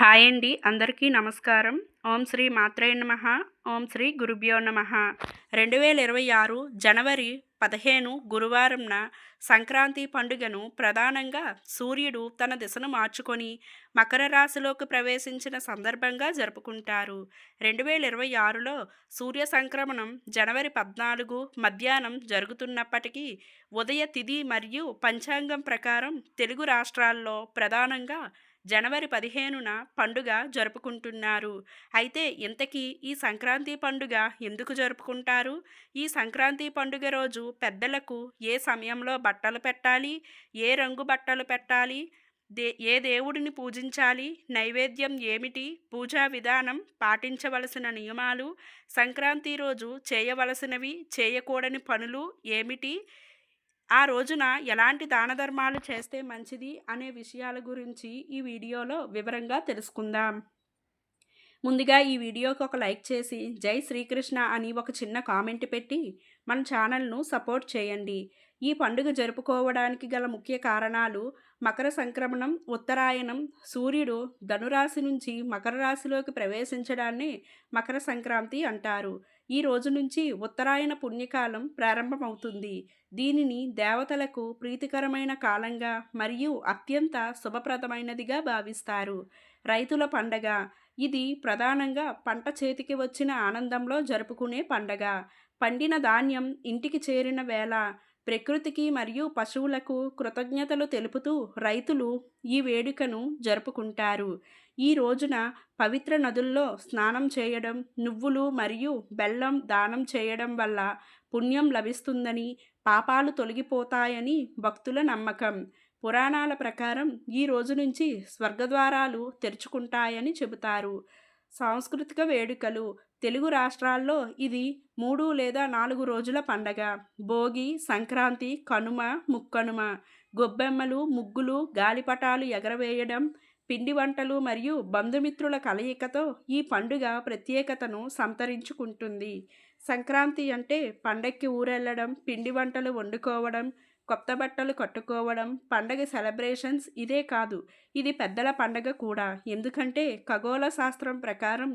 Hi అండి. అందరికీ నమస్కారం. ఓం శ్రీ మాత్రే నమ. ఓం శ్రీ గురుభ్యో నమ. రెండు వేల ఇరవై ఆరు జనవరి పదిహేను గురువారంన సంక్రాంతి పండుగను ప్రధానంగా సూర్యుడు తన దిశను మార్చుకొని మకర రాశిలోకి ప్రవేశించిన సందర్భంగా జరుపుకుంటారు. రెండు వేల ఇరవై ఆరులో సూర్య సంక్రమణం జనవరి పద్నాలుగు మధ్యాహ్నం జరుగుతున్నప్పటికీ ఉదయ తిథి మరియు పంచాంగం ప్రకారం తెలుగు రాష్ట్రాల్లో ప్రధానంగా జనవరి పదిహేనున పండుగ జరుపుకుంటున్నారు. అయితే ఇంతకీ ఈ సంక్రాంతి పండుగ ఎందుకు జరుపుకుంటారు? ఈ సంక్రాంతి పండుగ రోజు పెద్దలకు ఏ సమయంలో బట్టలు పెట్టాలి? ఏ రంగు బట్టలు పెట్టాలి? దే ఏ దేవుడిని పూజించాలి? నైవేద్యం ఏమిటి? పూజా విధానం పాటించవలసిన నియమాలు సంక్రాంతి రోజు చేయవలసినవి చేయకూడని పనులు ఏమిటి? ఆ రోజున ఎలాంటి దాన ధర్మాలు చేస్తే మంచిది అనే విషయాల గురించి ఈ వీడియోలో వివరంగా తెలుసుకుందాం. ముందుగా ఈ వీడియోకి ఒక లైక్ చేసి జై శ్రీకృష్ణ అని ఒక చిన్న కామెంట్ పెట్టి మన ఛానల్ను సపోర్ట్ చేయండి. ఈ పండుగ జరుపుకోవడానికి గల ముఖ్య కారణాలు మకర సంక్రమణం ఉత్తరాయణం సూర్యుడు ధనురాశి నుంచి మకర రాశిలోకి ప్రవేశించడాన్ని మకర సంక్రాంతి అంటారు. ఈ రోజు నుంచి ఉత్తరాయణ పుణ్యకాలం ప్రారంభమవుతుంది. దీనిని దేవతలకు ప్రీతికరమైన కాలంగా మరియు అత్యంత శుభప్రదమైనదిగా భావిస్తారు. రైతుల పండగ. ఇది ప్రధానంగా పంట చేతికి వచ్చిన ఆనందంలో జరుపుకునే పండగ. పండిన ధాన్యం ఇంటికి చేరిన వేళ ప్రకృతికి మరియు పశువులకు కృతజ్ఞతలు తెలుపుతూ రైతులు ఈ వేడుకను జరుపుకుంటారు. ఈ రోజున పవిత్ర నదుల్లో స్నానం చేయడం నువ్వులు మరియు బెల్లం దానం చేయడం వల్ల పుణ్యం లభిస్తుందని పాపాలు తొలగిపోతాయని భక్తుల నమ్మకం. పురాణాల ప్రకారం ఈ రోజు నుంచి స్వర్గద్వారాలు తెరుచుకుంటాయని చెబుతారు. సాంస్కృతిక వేడుకలు తెలుగు రాష్ట్రాల్లో ఇది మూడు లేదా నాలుగు రోజుల పండగ. భోగి సంక్రాంతి కనుమ ముక్కనుమ. గొబ్బెమ్మలు ముగ్గులు గాలిపటాలు ఎగరవేయడం పిండి వంటలు మరియు బంధుమిత్రుల కలయికతో ఈ పండుగ ప్రత్యేకతను సంతరించుకుంటుంది. సంక్రాంతి అంటే పండక్కి ఊరెళ్ళడం పిండి వంటలు వండుకోవడం కొత్త బట్టలు కట్టుకోవడం పండగ సెలబ్రేషన్స్ ఇదే కాదు ఇది పెద్దల పండగ కూడా. ఎందుకంటే ఖగోళ శాస్త్రం ప్రకారం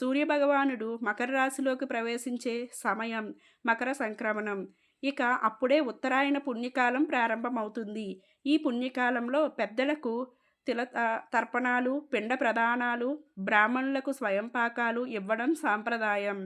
సూర్యభగవానుడు మకర రాశిలోకి ప్రవేశించే సమయం మకర సంక్రమణం. ఇక అప్పుడే ఉత్తరాయణ పుణ్యకాలం ప్రారంభమవుతుంది. ఈ పుణ్యకాలంలో పెద్దలకు తిల తర్పణాలు పిండ ప్రదానాలు బ్రాహ్మణులకు స్వయంపాకాలు ఇవ్వడం సాంప్రదాయం.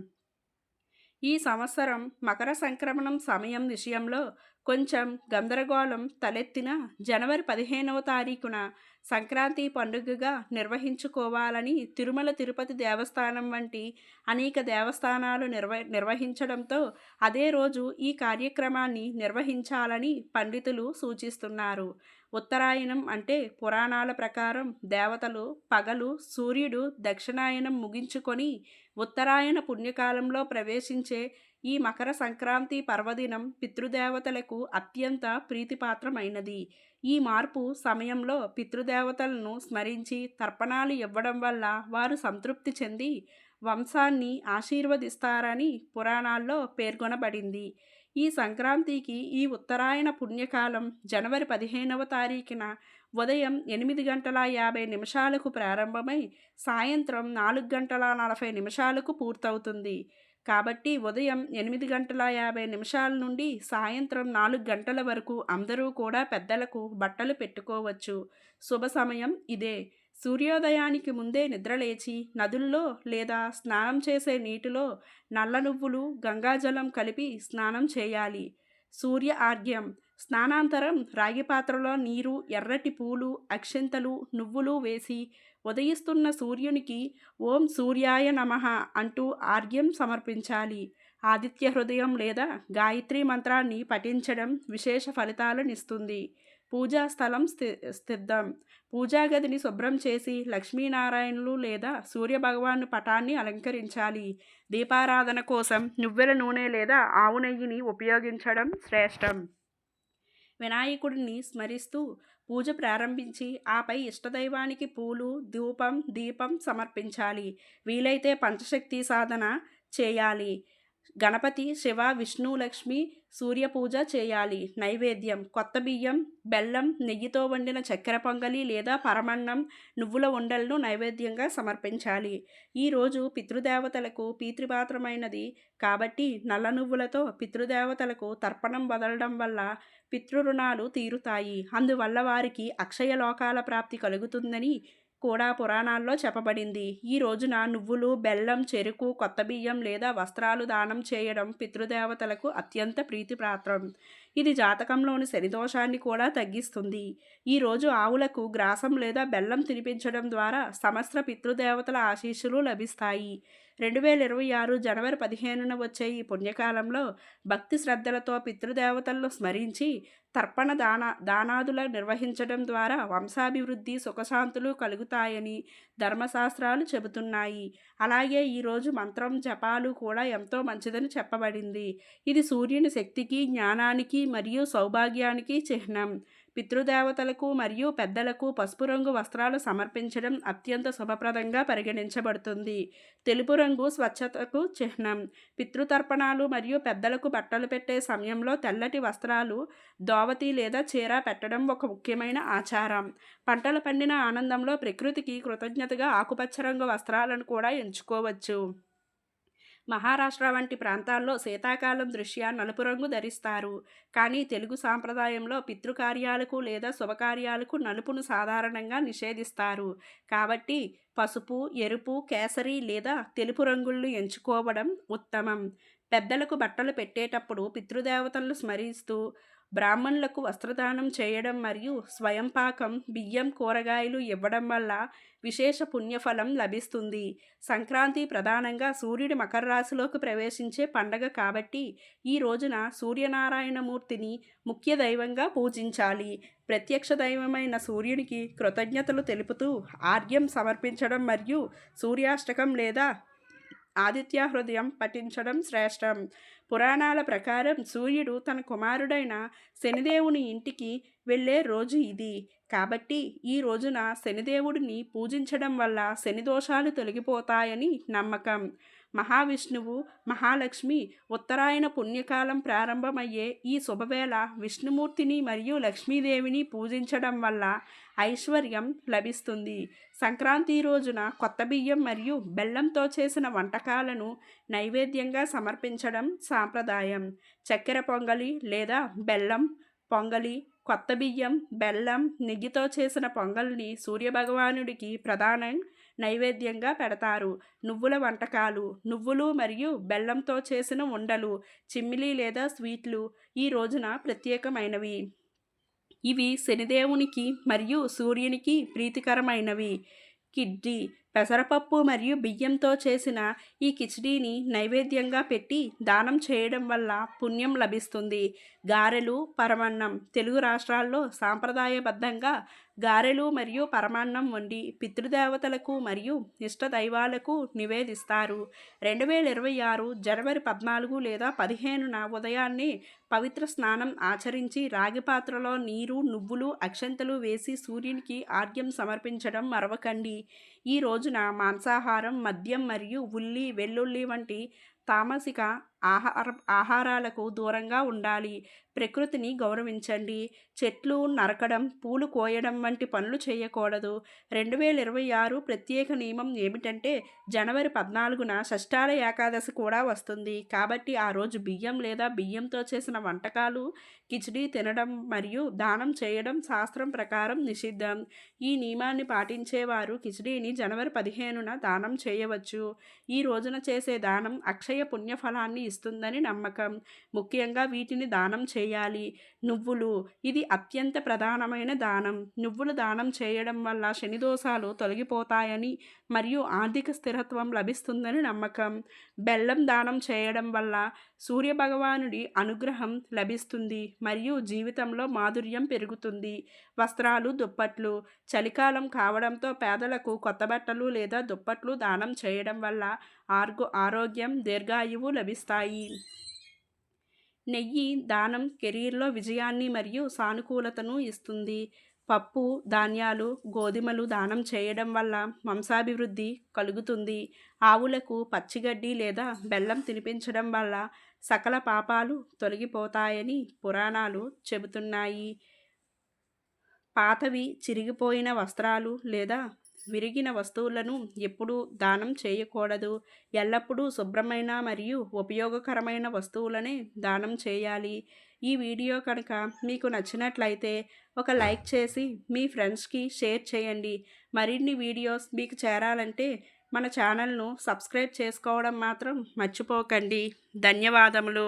ఈ సంవత్సరం మకర సంక్రమణం సమయం విషయంలో కొంచెం గందరగోళం తలెత్తిన జనవరి పదిహేనవ తారీఖున సంక్రాంతి పండుగగా నిర్వహించుకోవాలని తిరుమల తిరుపతి దేవస్థానం వంటి అనేక దేవస్థానాలు నిర్వ నిర్వహించడంతో అదే రోజు ఈ కార్యక్రమాన్ని నిర్వహించాలని పండితులు సూచిస్తున్నారు. ఉత్తరాయణం అంటే పురాణాల ప్రకారం దేవతలు పగలు సూర్యుడు దక్షిణాయనం ముగించుకొని ఉత్తరాయణ పుణ్యకాలంలో ప్రవేశించే ఈ మకర సంక్రాంతి పర్వదినం పితృదేవతలకు అత్యంత ప్రీతిపాత్రమైనది. ఈ మార్పు సమయంలో పితృదేవతలను స్మరించి తర్పణాలు ఇవ్వడం వల్ల వారు సంతృప్తి చెంది వంశాన్ని ఆశీర్వదిస్తారని పురాణాల్లో పేర్కొనబడింది. ఈ సంక్రాంతికి ఈ ఉత్తరాయణ పుణ్యకాలం జనవరి పదిహేనవ తారీఖున ఉదయం ఎనిమిది గంటల యాభై నిమిషాలకు ప్రారంభమై సాయంత్రం నాలుగు గంటల నలభై నిమిషాలకు పూర్తవుతుంది. కాబట్టి ఉదయం ఎనిమిది గంటల యాభై నిమిషాల నుండి సాయంత్రం నాలుగు గంటల వరకు అందరూ కూడా పెద్దలకు బట్టలు పెట్టుకోవచ్చు. శుభ సమయం ఇదే. సూర్యోదయానికి ముందే నిద్రలేచి నదుల్లో లేదా స్నానం చేసే నీటిలో నల్ల నువ్వులు గంగాజలం కలిపి స్నానం చేయాలి. సూర్య ఆర్ఘ్యం. స్నానాంతరం రాగి పాత్రలో నీరు ఎర్రటి పూలు అక్షింతలు నువ్వులు వేసి ఉదయిస్తున్న సూర్యునికి ఓం సూర్యాయ నమ అంటూ ఆర్ఘ్యం సమర్పించాలి. ఆదిత్య హృదయం లేదా గాయత్రి మంత్రాన్ని పఠించడం విశేష ఫలితాలనిస్తుంది పూజా స్థలం స్థి స్థిద్ధం. పూజా గదిని శుభ్రం చేసి లక్ష్మీనారాయణులు లేదా సూర్యభగవాను పటాన్ని అలంకరించాలి. దీపారాధన కోసం నువ్వెల నూనె లేదా ఆవు నెయ్యిని ఉపయోగించడం శ్రేష్టం. వినాయకుడిని స్మరిస్తూ పూజ ప్రారంభించి ఆపై ఇష్టదైవానికి పూలు ధూపం దీపం సమర్పించాలి. వీలైతే పంచశక్తి సాధన చేయాలి. గణపతి శివ విష్ణు లక్ష్మి సూర్య పూజ చేయాలి. నైవేద్యం కొత్త బియ్యం బెల్లం నెయ్యితో వండిన చక్కెర పొంగలి లేదా పరమన్నం నువ్వుల ఉండలను నైవేద్యంగా సమర్పించాలి. ఈరోజు పితృదేవతలకు పీతృపాత్రమైనది కాబట్టి నల్ల నువ్వులతో పితృదేవతలకు తర్పణం వదలడం వల్ల పితృరుణాలు తీరుతాయి. అందువల్ల వారికి అక్షయ లోకాల ప్రాప్తి కలుగుతుందని కూడా పురాణాల్లో చెప్పబడింది. ఈ రోజున నువ్వులు బెల్లం చెరుకు కొత్త బియ్యం లేదా వస్త్రాలు దానం చేయడం పితృదేవతలకు అత్యంత ప్రీతిపాత్రం. ఇది జాతకంలోని శనిదోషాన్ని కూడా తగ్గిస్తుంది. ఈరోజు ఆవులకు గ్రాసం లేదా బెల్లం తినిపించడం ద్వారా సమస్త పితృదేవతల ఆశీస్సులు లభిస్తాయి. రెండు వేల ఇరవై ఆరు జనవరి పదిహేనున వచ్చే ఈ పుణ్యకాలంలో భక్తి శ్రద్ధలతో పితృదేవతలను స్మరించి తర్పణ దాన దానాదుల నిర్వహించడం ద్వారా వంశాభివృద్ధి సుఖశాంతులు కలుగుతాయని ధర్మశాస్త్రాలు చెబుతున్నాయి. అలాగే ఈరోజు మంత్రం జపాలు కూడా ఎంతో మంచిదని చెప్పబడింది. ఇది సూర్యుని శక్తికి జ్ఞానానికి మరియు సౌభాగ్యానికి చిహ్నం. పితృదేవతలకు మరియు పెద్దలకు పసుపు రంగు వస్త్రాలు సమర్పించడం అత్యంత శుభప్రదంగా పరిగణించబడుతుంది. తెలుపు రంగు స్వచ్ఛతకు చిహ్నం. పితృతర్పణాలు మరియు పెద్దలకు బట్టలు పెట్టే సమయంలో తెల్లటి వస్త్రాలు దోవతి లేదా చీర పెట్టడం ఒక ముఖ్యమైన ఆచారం. పంటలు పండిన ఆనందంలో ప్రకృతికి కృతజ్ఞతగా ఆకుపచ్చ రంగు వస్త్రాలను కూడా ఎంచుకోవచ్చు. మహారాష్ట్ర వంటి ప్రాంతాల్లో శీతాకాలం దృష్ట్యా నలుపు రంగు ధరిస్తారు. కానీ తెలుగు సాంప్రదాయంలో పితృకార్యాలకు లేదా శుభకార్యాలకు నలుపును సాధారణంగా నిషేధిస్తారు. కాబట్టి పసుపు ఎరుపు కేసరి లేదా తెలుపు రంగులను ఎంచుకోవడం ఉత్తమం. పెద్దలకు బట్టలు పెట్టేటప్పుడు పితృదేవతలను స్మరిస్తూ బ్రాహ్మణులకు వస్త్రదానం చేయడం మరియు స్వయంపాకం బియ్యం కూరగాయలు ఇవ్వడం వల్ల విశేష పుణ్యఫలం లభిస్తుంది. సంక్రాంతి ప్రధానంగా సూర్యుడి మకర రాశిలోకి ప్రవేశించే పండగ కాబట్టి ఈ రోజున సూర్యనారాయణమూర్తిని ముఖ్య దైవంగా పూజించాలి. ప్రత్యక్ష దైవమైన సూర్యునికి కృతజ్ఞతలు తెలుపుతూ ఆర్ఘ్యం సమర్పించడం మరియు సూర్యాష్టకం లేదా ఆదిత్య హృదయం పఠించడం శ్రేష్టం. పురాణాల ప్రకారం సూర్యుడు తన కుమారుడైన శనిదేవుని ఇంటికి వెళ్ళే రోజు ఇది. కాబట్టి ఈ రోజున శనిదేవుడిని పూజించడం వల్ల శని దోషాలు తొలగిపోతాయని నమ్మకం. మహావిష్ణువు మహాలక్ష్మి ఉత్తరాయణ పుణ్యకాలం ప్రారంభమయ్యే ఈ శుభవేళ విష్ణుమూర్తిని మరియు లక్ష్మీదేవిని పూజించడం వల్ల ఐశ్వర్యం లభిస్తుంది. సంక్రాంతి రోజున కొత్త బియ్యం మరియు బెల్లంతో చేసిన వంటకాలను నైవేద్యంగా సమర్పించడం సాంప్రదాయం. చక్కెర పొంగలి లేదా బెల్లం పొంగలి కొత్త బియ్యం బెల్లం నెయ్యితో చేసిన పొంగల్ని సూర్యభగవానుడికి ప్రధానం నైవేద్యంగా పెడతారు. నువ్వుల వంటకాలు నువ్వులు మరియు బెల్లంతో చేసిన ఉండలు చిమ్మిలి లేదా స్వీట్లు ఈ రోజున ప్రత్యేకమైనవి. ఇవి శనిదేవునికి మరియు సూర్యునికి ప్రీతికరమైనవి. కిడ్డీ పెసరపప్పు మరియు బియ్యంతో చేసిన ఈ కిచిడీని నైవేద్యంగా పెట్టి దానం చేయడం వల్ల పుణ్యం లభిస్తుంది. గారెలు పరమాన్నం తెలుగు రాష్ట్రాల్లో సాంప్రదాయబద్ధంగా గారెలు మరియు పరమాన్నం వండి పితృదేవతలకు మరియు ఇష్ట దైవాలకు నివేదిస్తారు. రెండు వేల ఇరవై ఆరు జనవరి పద్నాలుగు లేదా పదిహేనున ఉదయాన్నే పవిత్ర స్నానం ఆచరించి రాగి పాత్రలో నీరు నువ్వులు అక్షంతలు వేసి సూర్యునికి ఆర్ఘ్యం సమర్పించడం మరవకండి. ఈ రోజున మాంసాహారం మద్యం మరియు ఉల్లి వెల్లుల్లి వంటి తామసిక ఆహార ఆహారాలకు దూరంగా ఉండాలి. ప్రకృతిని గౌరవించండి. చెట్లు నరకడం పూలు కోయడం వంటి పనులు చేయకూడదు. రెండు వేల ఇరవై ఆరు ప్రత్యేక నియమం ఏమిటంటే జనవరి పద్నాలుగున షష్టాల ఏకాదశి కూడా వస్తుంది. కాబట్టి ఆ రోజు బియ్యం లేదా బియ్యంతో చేసిన వంటకాలు కిచిడీ తినడం మరియు దానం చేయడం శాస్త్రం ప్రకారం నిషిద్ధం. ఈ నియమాన్ని పాటించేవారు కిచిడీని జనవరి పదిహేనున దానం చేయవచ్చు. ఈ రోజున చేసే దానం అక్షయ పుణ్యఫలాన్ని ఇస్తుందని నమ్మకం. ముఖ్యంగా వీటిని దానం చేయాలి. నువ్వులు. ఇది అత్యంత ప్రధానమైన దానం. నువ్వులు దానం చేయడం వల్ల శని దోషాలు తొలగిపోతాయని మరియు ఆర్థిక స్థిరత్వం లభిస్తుందని నమ్మకం. బెల్లం దానం చేయడం వల్ల సూర్యభగవానుడి అనుగ్రహం లభిస్తుంది మరియు జీవితంలో మాధుర్యం పెరుగుతుంది. వస్త్రాలు దుప్పట్లు చలికాలం కావడంతో పేదలకు కొత్త బట్టలు లేదా దుప్పట్లు దానం చేయడం వల్ల ఆర్గో ఆరోగ్యం దీర్ఘాయువు లభిస్తాయి. నెయ్యి దానం కెరీర్లో విజయాన్ని మరియు సానుకూలతను ఇస్తుంది. పప్పు ధాన్యాలు గోధుమలు దానం చేయడం వల్ల వంశాభివృద్ధి కలుగుతుంది. ఆవులకు పచ్చిగడ్డి లేదా బెల్లం తినిపించడం వల్ల సకల పాపాలు తొలగిపోతాయని పురాణాలు చెబుతున్నాయి. పాతవి చిరిగిపోయిన వస్త్రాలు లేదా విరిగిన వస్తువులను ఎప్పుడూ దానం చేయకూడదు. ఎల్లప్పుడూ శుభ్రమైన మరియు ఉపయోగకరమైన వస్తువులనే దానం చేయాలి. ఈ వీడియో కనుక మీకు నచ్చినట్లయితే ఒక లైక్ చేసి మీ ఫ్రెండ్స్కి షేర్ చేయండి. మరిన్ని వీడియోస్ మీకు చేరాలంటే మన ఛానల్ను సబ్స్క్రైబ్ చేసుకోవడం మాత్రం మర్చిపోకండి. ధన్యవాదములు.